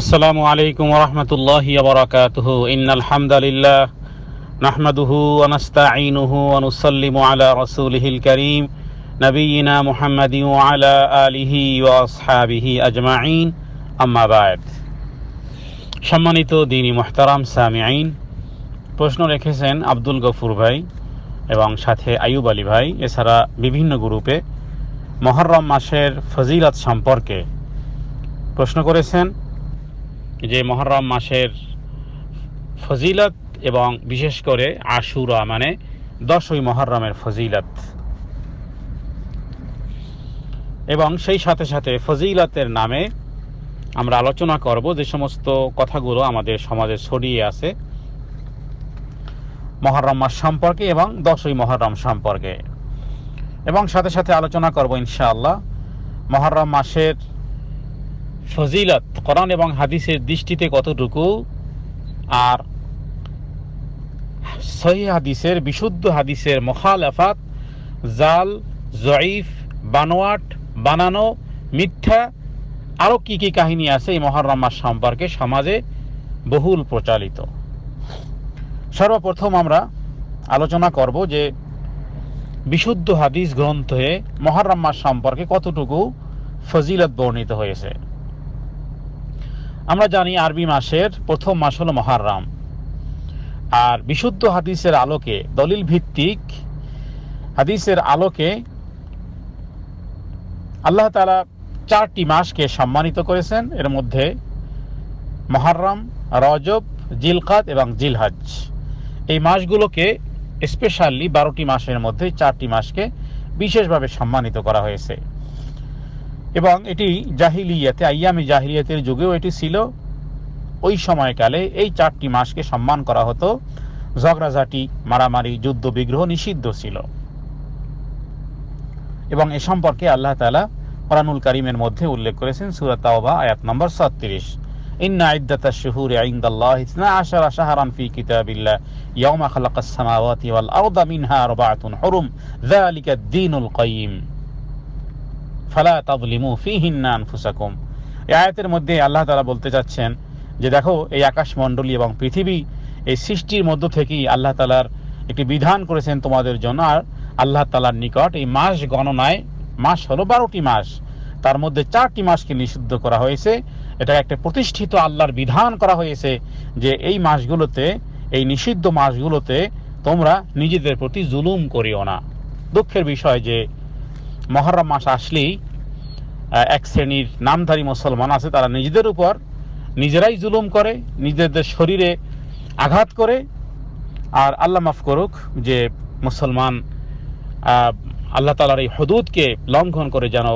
আসসালামু আলাইকুম রহমতুল্লাহ বরকাতহ। ইন্নালহামদুলিল্লাহ নাহমাদুহু আনাস্তাঈনুহু অনুসল্লিমু আলা রসুলহিল করিম নবীনা মুহাম্মদি আলা আলিহি ওয়াসহাবিহি আজমাইন আম্মাবাদ সম্মানিত দিনী মোহতারাম সামিআইন প্রশ্ন রেখেছেন আব্দুল গফুর ভাই এবং সাথে আয়ুব আলী ভাই, এছাড়া বিভিন্ন গ্রুপে। মহরম মাসের ফজিলত সম্পর্কে প্রশ্ন করেছেন যে মহরম মাসের ফজিলত এবং বিশেষ করে আশুরা মানে দশই মহরমের ফজিলত। এবং সেই সাথে সাথে ফজিলতের নামে আমরা আলোচনা করব যে সমস্ত কথাগুলো আমাদের সমাজে ছড়িয়ে আছে মহরম মাস সম্পর্কে এবং দশই মহরম সম্পর্কে। এবং সাথে সাথে আলোচনা করব ইনশাআল্লাহ মহরম মাসের ফজিলত, কোরআন এবং হাদিসের দৃষ্টিতে কতটুকু? আর সহি হাদিসের, বিশুদ্ধ হাদিসের মোখালেফাত, জাল, জয়ীফ, বানোয়াট, বানানো, মিথ্যা, আরও কি কি কাহিনী আছে এই মহরম সম্পর্কে সমাজে বহুল প্রচালিত। সর্বপ্রথম আমরা আলোচনা করব যে বিশুদ্ধ হাদিস গ্রন্থে মহরম মাস সম্পর্কে কতটুকু ফজিলত বর্ণিত হয়েছে। আমরা জানি আরবি মাসের প্রথম মাস হলো মহারাম। আর বিশুদ্ধ হাদিসের আলোকে, দলিল ভিত্তিক হাদিসের আলোকে আল্লাহ তালা চারটি মাসকে সম্মানিত করেছেন। এর মধ্যে মহারাম, রজব, জিলকাত এবং জিলহাজ। এই মাসগুলোকে স্পেশালি বারোটি মাসের মধ্যে চারটি মাসকে বিশেষভাবে সম্মানিত করা হয়েছে। এবং এটি জাহিলিয়াতে, আইয়ামি জাহিলিয়াতের যুগেও এটি ছিল। ওই সময়কালে এই চারটি মাসকে সম্মান করা হতো। ঝগড়াঝাটি, মারামারি যুদ্ধ বিগ্রহ নিষিদ্ধ ছিল। এবং এ সম্পর্কে আল্লাহ তালা কোরআনুল করিমের মধ্যে উল্লেখ করেছেন, সুরা তাওবা, আয়াত নম্বর ছত্রিশ। ইন্না ইদ্দাতা শুহুর ইনদাল্লাহ ইসনা আশারা শাহরান ফি কিতাবিল্লাহ, ইয়াউমা খালাকাস সামাওয়াতি ওয়াল আরদা মিনহা আরবাআতুন হুরুম, যালিকা দ্বীনুল কাইয়িম। ফালা ফিহিন্না আনফুসাকুম। এই আয়াতের মধ্যে আল্লাহ তালা বলতে চাচ্ছেন যে, দেখো, এই আকাশমণ্ডলী এবং পৃথিবী এই সৃষ্টির মধ্য থেকেই আল্লাহ তালার একটি বিধান করেছেন তোমাদের জন্য। আর আল্লাহ তালার নিকট এই মাস গণনায়, মাস হলো বারোটি মাস, তার মধ্যে চারটি মাসকে নিষিদ্ধ করা হয়েছে। এটা একটা প্রতিষ্ঠিত আল্লাহর বিধান করা হয়েছে যে, এই মাসগুলোতে, এই নিষিদ্ধ মাসগুলোতে তোমরা নিজেদের প্রতি জুলুম করিও না। দুঃখের বিষয় যে মহরম মাস আসলেই এক শ্রেণির নামধারী মুসলমান আছে, তারা নিজেদের উপর নিজেরাই জুলুম করে, নিজেদের শরীরে আঘাত করে। আর আল্লাহ মাফ করুক যে মুসলমান আল্লাহ তালার এই হদুদকে লঙ্ঘন করে যেন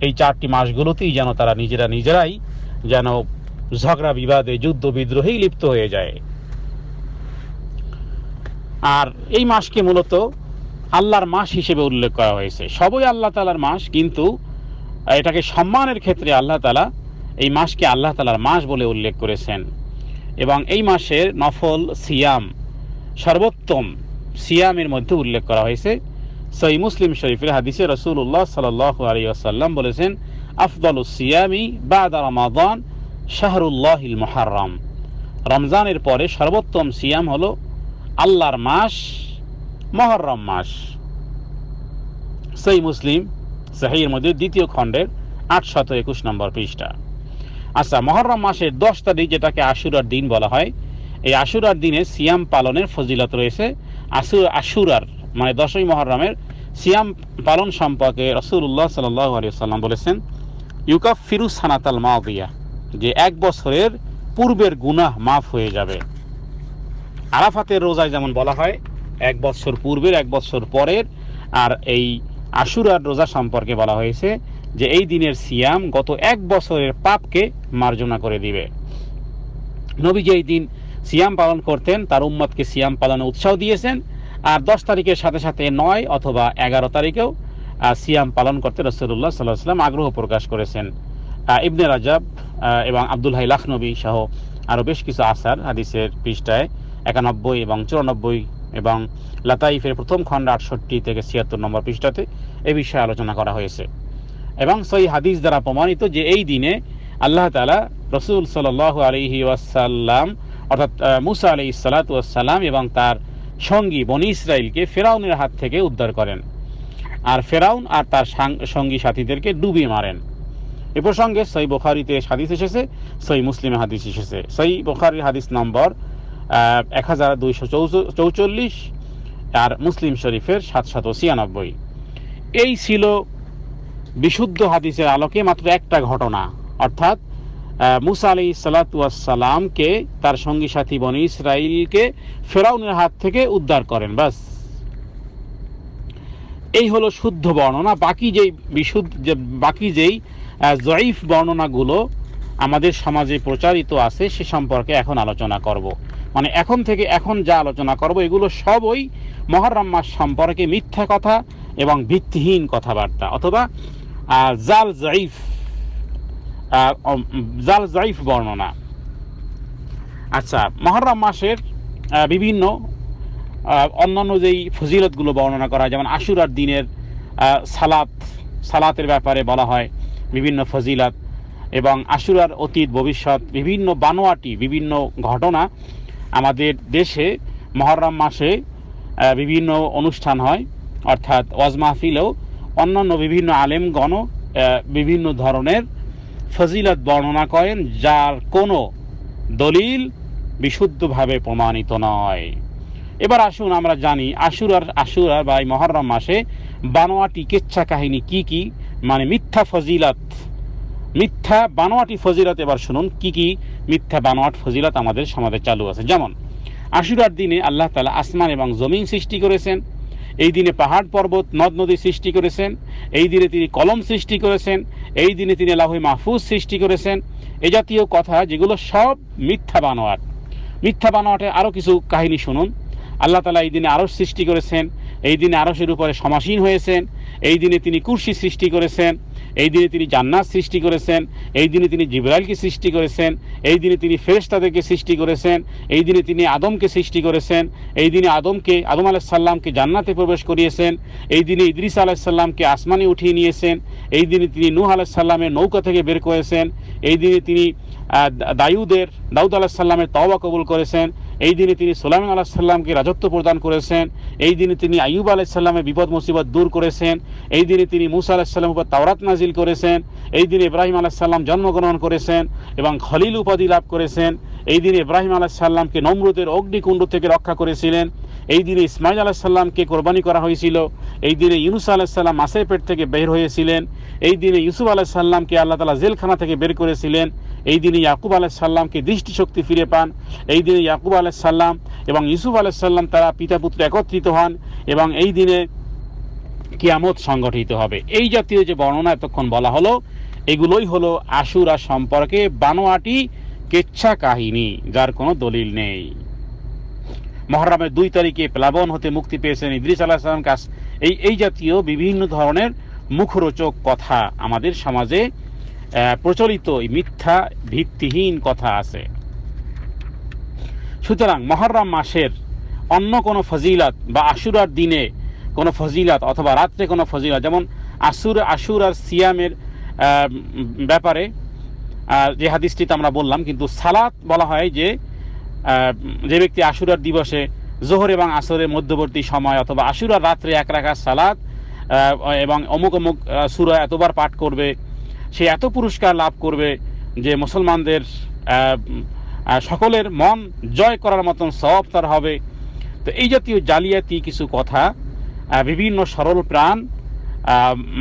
এই চারটি মাসগুলোতেই যেন তারা নিজেরা নিজেরাই যেন ঝগড়া বিবাদে, যুদ্ধ বিদ্রোহেই লিপ্ত হয়ে যায়। আর এই মাসকে মূলত আল্লাহর মাস হিসেবে উল্লেখ করা হয়েছে। সবই আল্লাহ তালার মাস, কিন্তু এটাকে সম্মানের ক্ষেত্রে আল্লাহ তালা এই মাসকে আল্লাহ তালার মাস বলে উল্লেখ করেছেন। এবং এই মাসের নফল, সিয়াম, সর্বোত্তম সিয়ামের মধ্যে উল্লেখ করা হয়েছে। সই মুসলিম শরীফের হাদিসে রসুল্লাহ সাল আলী আসাল্লাম বলেছেন, আফদল সিয়ামি বাদা রমাদান শাহরুল্লাহিল মহারাম রমজানের পরে সর্বোত্তম সিয়াম হলো আল্লাহর মাস মহরম মাস। সেই মুসলিম, সাহির মধ্যে দ্বিতীয় খণ্ডের আটশত একুশ নম্বর পৃষ্ঠা। আচ্ছা মহরম মাসের দশ তারিখ যেটাকে আশুরার দিন বলা হয়, এই আশুরার দিনে সিয়াম পালনের ফজিলত রয়েছে। আশুর আশুরার মানে দশই মহরমের সিয়াম পালন সম্পর্কে রসুল্লাহ সাল্লাম বলেছেন ইউকাফ ফিরুজ সানাতাল মাওদিয়া যে এক বছরের পূর্বের গুনাহ মাফ হয়ে যাবে। আরাফাতের রোজায় যেমন বলা হয় এক বছর পূর্বের, এক বছর পরের, আর এই আশুরার রোজা সম্পর্কে বলা হয়েছে যে এই দিনের সিয়াম গত এক বছরের পাপকে মার্জনা করে দিবে। নবী যে এই দিন সিয়াম পালন করতেন, তার উম্মতকে সিয়াম পালনে উৎসাহ দিয়েছেন, আর দশ তারিখের সাথে সাথে নয় অথবা এগারো তারিখেও সিয়াম পালন করতে রসুল্লাহ সাল্লাহ সাল্লাম আগ্রহ প্রকাশ করেছেন। ইবনে রাজাব এবং আব্দুল হাই লাখনবী সহ আরও বেশ কিছু আসার হাদিসের পৃষ্ঠায় একানব্বই এবং চুরানব্বই এবং লাতাইফের প্রথম খণ্ড আটষট্টি থেকে ছিয়াত্তর নম্বর পৃষ্ঠাতে এ বিষয়ে আলোচনা করা হয়েছে। এবং সেই হাদিস দ্বারা প্রমাণিত যে এই দিনে আল্লাহ তালা রসুল সাল আলহি ওয়াসাল্লাম, অর্থাৎ মুসা আলি সালাত ওয়াসাল্লাম এবং তার সঙ্গী বনি ইসরায়েলকে ফেরাউনের হাত থেকে উদ্ধার করেন। আর ফেরাউন আর তার সঙ্গী সাথীদেরকে ডুবিয়ে মারেন। এ প্রসঙ্গে সই বোখারিতে হাদিস এসেছে সই মুসলিমে হাদিস এসেছে। সই বোখারির হাদিস নম্বর এক হাজার দুইশো চৌচল্লিশ, আর মুসলিম শরীফের সাতশত ছিয়ানব্বই। এই ছিল বিশুদ্ধ হাদিসের আলোকে মাত্র একটা ঘটনা, অর্থাৎ মুসা আলি সালাতামকে তার সঙ্গী সাথী বনি ইসরায়েলকে ফেরাউনের হাত থেকে উদ্ধার করেন, বাস। এই হলো শুদ্ধ বর্ণনা, বাকি যেই বিশুদ্ধ, যে, বাকি যেই জয়ীফ বর্ণনাগুলো আমাদের সমাজে প্রচারিত আছে, সে সম্পর্কে এখন আলোচনা করব। মানে এখন থেকে এখন যা আলোচনা করব, এগুলো সবই মহরম মাস সম্পর্কে মিথ্যা কথা এবং ভিত্তিহীন কথাবার্তা। অথবা জাল জাইফ জাল জাইফ বর্ণনা। আচ্ছা মহরম মাসের বিভিন্ন অন্যান্য যেই ফজিলতগুলো বর্ণনা করা যেমন আশুরার দিনের সালাত, সালাতের ব্যাপারে বলা হয়, বিভিন্ন ফজিলত এবং আশুরার অতীত, ভবিষ্যৎ, বিভিন্ন বানোয়াটি, বিভিন্ন ঘটনা আমাদের দেশে মহরম মাসে বিভিন্ন অনুষ্ঠান হয়, অর্থাৎ ওয়াজ মাহফিলেও অন্যান্য বিভিন্ন আলেমগণ বিভিন্ন ধরনের ফজিলত বর্ণনা করেন, যার কোনো দলিল বিশুদ্ধভাবে প্রমাণিত নয়। এবার আসুন আমরা জানি, আশুরার আশুরার বা এই মহরম মাসে বানোয়াটি কেচ্ছা কাহিনী কি কি? মানে মিথ্যা ফজিলত মিথ্যা বানোয়াটি ফজিলত এবার শুনুন, কি কি মিথ্যা বানোয়াট, ফজিলত আমাদের সমাজে চালু আছে। যেমন, আশুরার দিনে আল্লাহ তালা আসমান এবং জমিন সৃষ্টি করেছেন, এই দিনে পাহাড় পর্বত, নদ নদী সৃষ্টি করেছেন, এই দিনে তিনি কলম সৃষ্টি করেছেন, এই দিনে তিনি লাহুই মাহফুজ সৃষ্টি করেছেন, এ জাতীয় কথা যেগুলো সব মিথ্যা বানোয়াট। মিথ্যা বানোয়াটে আরও কিছু কাহিনী শুনুন। আল্লাহ তালা এই দিনে আরস সৃষ্টি করেছেন, এই দিনে আরসের উপরে সমাসীন হয়েছেন, এই দিনে তিনি কুর্সি সৃষ্টি করেছেন এই দিনে তিনি জান্নাত সৃষ্টি করেছেন, এই দিনে তিনি জিব্রাইলকে সৃষ্টি করেছেন, এই দিনে তিনি ফেরেস্তাদেরকে সৃষ্টি করেছেন, এই দিনে তিনি আদমকে সৃষ্টি করেছেন, এই দিনে আদমকে, আদম আলাহিসাল্লামকে জান্নাতে প্রবেশ করিয়েছেন, এই দিনে ইদ্রিস আলাহিসাল্লামকে আসমানে উঠিয়ে নিয়েছেন, এই দিনে তিনি নূহ আলাহিসাল্লামের নৌকা থেকে বের করেছেন, এই দিনে তিনি দায়ুদের দাউদ আলাহিসাল্লামের তওবা কবুল করেছেন। এই দিনে তিনি সোলাইমান আলাহ সাল্লামকে রাজত্ব প্রদান করেছেন। এই দিনে তিনি আইয়ুব আলাহ সাল্লামের বিপদ, মুসিবত দূর করেছেন। এই দিনে তিনি মুসা আলাহ সাল্লাম উপর তাওরাত নাজিল করেছেন। এই দিনে ইব্রাহিম আলাহ সাল্লাম জন্মগ্রহণ করেছেন এবং খলিল উপাধি লাভ করেছেন। এই দিনে ইব্রাহিম আলাহ সাল্লামকে নমরুদের অগ্নিকুণ্ড থেকে রক্ষা করেছিলেন। এই দিনে ইসমাইল আলাহ সাল্লামকে কোরবানি করা হয়েছিল। এই দিনে ইউনুস আলাহ সাল্লাম মাসের পেট থেকে বের হয়েছিলেন। এই দিনে ইউসুফ আলাহ সাল্লামকে আল্লাহ তালা জেলখানা থেকে বের করেছিলেন। এই দিনে ইয়াকুব আলাহ সাল্লামকে দৃষ্টিশক্তি ফিরে পান। এই দিনে ইয়াকুব আলাহ সাল্লাম এবং ইউসুফ আলাহ সাল্লাম তারা পিতা পুত্র একত্রিত হন এবং এই দিনে কিয়ামত সংগঠিত হবে। এই জাতীয় যে বর্ণনা এতক্ষণ বলা হলো, এগুলোই হলো আশুরা সম্পর্কে বানোয়াটি কেচ্ছা কাহিনী, যার কোনো দলিল নেই। মহরমের দুই তারিখে প্লাবন হতে মুক্তি পেয়েছেন ইদ্রিস সাল্লাম কাছ। এই এই জাতীয় বিভিন্ন ধরনের মুখরোচক কথা আমাদের সমাজে প্রচলিত মিথ্যা ভিত্তিহীন কথা আছে। সুতরাং মহরম মাসের অন্য কোনো ফজিলাত বা আশুরার দিনে কোনো ফজিলাত অথবা রাত্রে কোনো ফজিলাত যেমন আসুর আশুর আর সিয়ামের ব্যাপারে যে হাদিসটিতে আমরা বললাম কিন্তু সালাত বলা হয় যে যে ব্যক্তি আশুরার দিবসে জোহর এবং আসরের মধ্যবর্তী সময় অথবা আশুরার রাত্রে এক রাখা আহ, এবং অমুক অমুক সূরা এতবার পাঠ করবে সে এত পুরস্কার লাভ করবে যে মুসলমানদের সকলের মন জয় করার মতন সব তার হবে। তো এই জাতীয় জালিয়াতি কিছু কথা বিভিন্ন সরল প্রাণ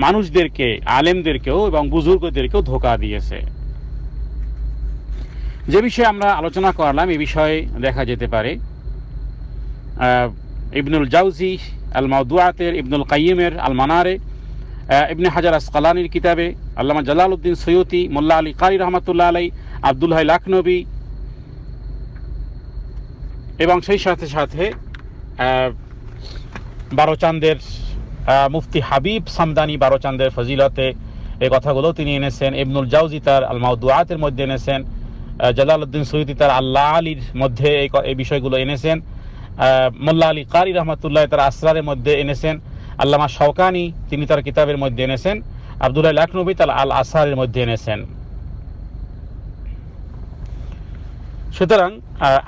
মানুষদেরকে, আলেমদেরকেও এবং বুজুর্গদেরকেও ধোকা দিয়েছে। যে বিষয়ে আমরা আলোচনা করলাম, এ বিষয়ে দেখা যেতে পারে। ইবনুল জাউজি আল মাউদুয়াতের ইবনুল কাইমের আল মানারে ইবনে হাজার আসকালানির কিতাবে আল্লামা জালাল উদ্দিন সৈয়তি মোল্লা আলী কারি রহমতুল্লাহ আলাই আব্দুল হাই লাখনবী এবং সেই সাথে সাথে বারোচান্দের মুফতি হাবিব সামদানি বারোচান্দের ফজিলতে এই কথাগুলো তিনি এনেছেন। ইবনুল জাউজি তার আল মাউদুয়াতের মধ্যে এনেছেন। আহ, জালালউদ্দিন সৈয়দি তার আল্লাহ আলীর মধ্যে এই এই বিষয়গুলো এনেছেন। মোল্লা আলী কারি রহমতুল্লাহ তার আসরারের মধ্যে এনেছেন। আল্লামা শওকানি, তিনি তার কিতাবের মধ্যে এনেছেন। আবদুল্লাহ লাখনবী তার আল আসারের মধ্যে এনেছেন। সুতরাং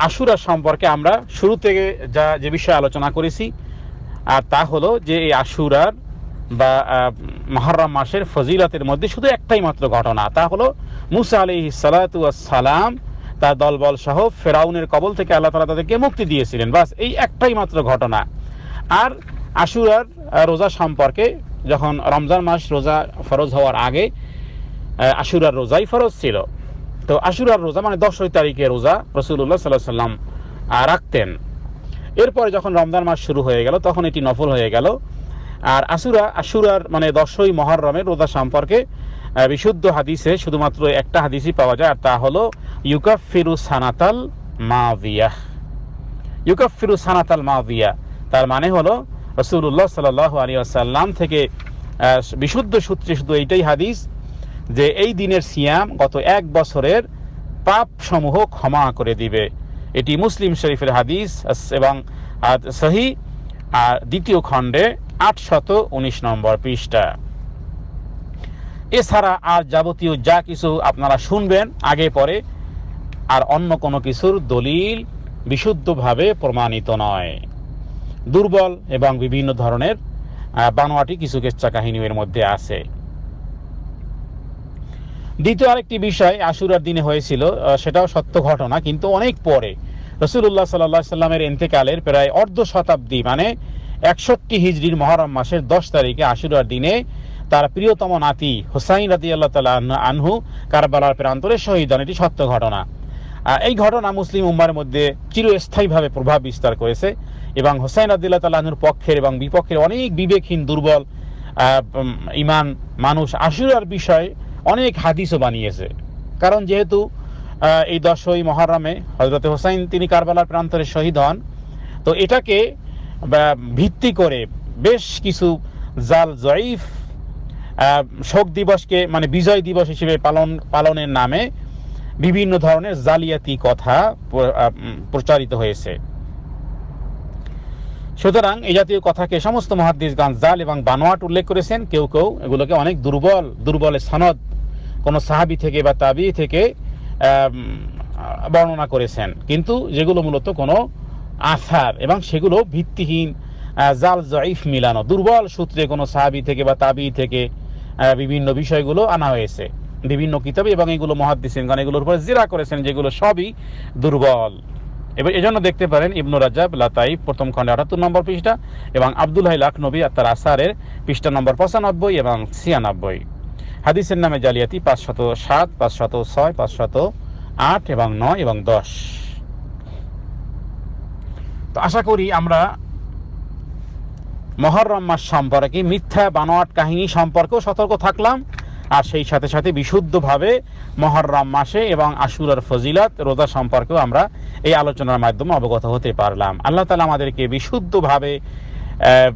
আশুরা সম্পর্কে আমরা শুরু থেকে যা, যে বিষয়ে আলোচনা করেছি আর তা হলো যে এই আশুরার বা মহরম মাসের ফজিলতের মধ্যে শুধু একটাই মাত্র ঘটনা, তা হলো মুসা আলি সালাম তার দলবল সহ ফেরাউনের কবল থেকে আল্লাহ তালা তাদেরকে মুক্তি দিয়েছিলেন। বাস, এই একটাই মাত্র ঘটনা। আর আশুরার রোজা সম্পর্কে যখন রমজান মাস রোজা ফরজ হওয়ার আগে আশুরার রোজাই ফরজ ছিল। তো আশুরার রোজা মানে দশই তারিখে রোজা রসুল্লাহ সাল্লাহ সাল্লাম রাখতেন। এরপরে যখন রমজান মাস শুরু হয়ে গেল, তখন এটি নফল হয়ে গেল। আর আসুরা আশুরার মানে দশই মহরমের রোজা সম্পর্কে বিশুদ্ধ হাদিসে শুধুমাত্র একটা হাদিসই পাওয়া যায়, আর তা হলো, ইউকাফিরু সানাতাল মাভিয়া ইউকাফিরু সানাতাল মাভিয়া তার মানে হলো রসুল্লাহ সাল আলী আসাল্লাম থেকে বিশুদ্ধ সূত্রে শুধু এইটাই হাদিস যে এই দিনের সিয়াম গত এক বছরের পাপ সমূহ ক্ষমা করে দিবে। এটি মুসলিম শরীফের হাদিস এবং সহি, আর দ্বিতীয় খণ্ডে আটশত উনিশ নম্বর পৃষ্ঠা। এছাড়া আর যাবতীয় যা কিছু আপনারা শুনবেন আগে পরে, আর অন্য কোনো কিছুর দলিল বিশুদ্ধভাবে প্রমাণিত নয়। দুর্বল এবং বিভিন্ন ধরনের বানোয়াটি কিছু কেচ্চা কাহিনী এর মধ্যে আছে। দ্বিতীয় আরেকটি বিষয় আশুরার দিনে হয়েছিল সেটাও সত্য ঘটনা, কিন্তু অনেক পরে। রসুল্লাহ সাল্লাহ সাল্লামের এন্তেকালের প্রায় অর্ধ শতাব্দী মানে একষট্টি হিজড়ির মহরম মাসের দশ তারিখে আশুরার দিনে তার প্রিয়তম নাতি হোসাইন রাতি আল্লাহ তালা আনহু কারবালার প্রান্তরে শহীদ হন। এটি সত্য ঘটনা। এই ঘটনা মুসলিম উম্মার মধ্যে চিরস্থায়ীভাবে প্রভাব বিস্তার করেছে। এবং হোসাইন আদিল্লাহ তাল্লাহনুর পক্ষের এবং বিপক্ষের অনেক বিবেকহীন, দুর্বল ইমান মানুষ আশুরার বিষয়ে অনেক হাদিসও বানিয়েছে। কারণ যেহেতু এই দশই মহরমে হজরত হোসাইন তিনি কারবালার প্রান্তরে শহীদ হন, তো এটাকে ভিত্তি করে বেশ কিছু জাল জয়ীফ শোক দিবসকে মানে বিজয় দিবস হিসেবে পালন, পালনের নামে বিভিন্ন ধরনের জালিয়াতি কথা প্রচারিত হয়েছে। সুতরাং এই জাতীয় কথাকে সমস্ত মহাদ্দিসগান জাল এবং বানোয়াট উল্লেখ করেছেন। কেউ কেউ এগুলোকে অনেক দুর্বল দুর্বলের সনদ কোনো সাহাবি থেকে বা তাবি থেকে বর্ণনা করেছেন। কিন্তু যেগুলো মূলত কোনো আথার এবং সেগুলো ভিত্তিহীন জাল জয়ীফ মিলানো, দুর্বল সূত্রে কোনো সাহাবি থেকে বা তাবি থেকে বিভিন্ন বিষয়গুলো আনা হয়েছে। বিভিন্ন কিতাবে এবং এগুলো মহাদ্দিসিনগণ এগুলোর উপরে জিরা করেছেন, যেগুলো সবই দুর্বল। এবার এজন্য দেখতে পারেন ইবনু রাজাব লাতাইফ প্রথম খণ্ডে আটাত্তর নম্বর পৃষ্ঠা, এবং আব্দুল হাই লাখ নবী আর তার আসারের পৃষ্ঠা নম্বর পঁচানব্বই এবং ছিয়ানব্বই। হাদিসের নামে জালিয়াতি পাঁচশত সাত, পাঁচশত ছয়, পাঁচশত আট এবং নয় এবং দশ। তো আশা করি আমরা মহরম মাস সম্পর্কে মিথ্যা বানোয়াট কাহিনী সম্পর্কেও সতর্ক থাকলাম। আর সেই সাথে সাথে বিশুদ্ধভাবে মহরম মাসে এবং আশুরার ফজিলত রোজা সম্পর্কেও আমরা এই আলোচনার মাধ্যমে অবগত হতে পারলাম আল্লাহ তালা আমাদেরকে বিশুদ্ধভাবে আহ,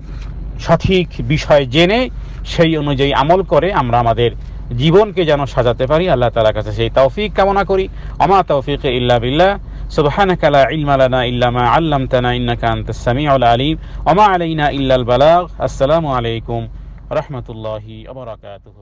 সঠিক বিষয় জেনে সেই অনুযায়ী আমল করে আমরা আমাদের জীবনকে যেন সাজাতে পারি আল্লাহ তালার কাছে সেই তৌফিক কামনা করি অমা তৌফিক ইল্লা বিল্লাহ سبحانك لا علم لنا إلا ما علمتنا إنك أنت السميع العليم وما علينا إلا البلاغ السلام عليكم ورحمة الله وبركاته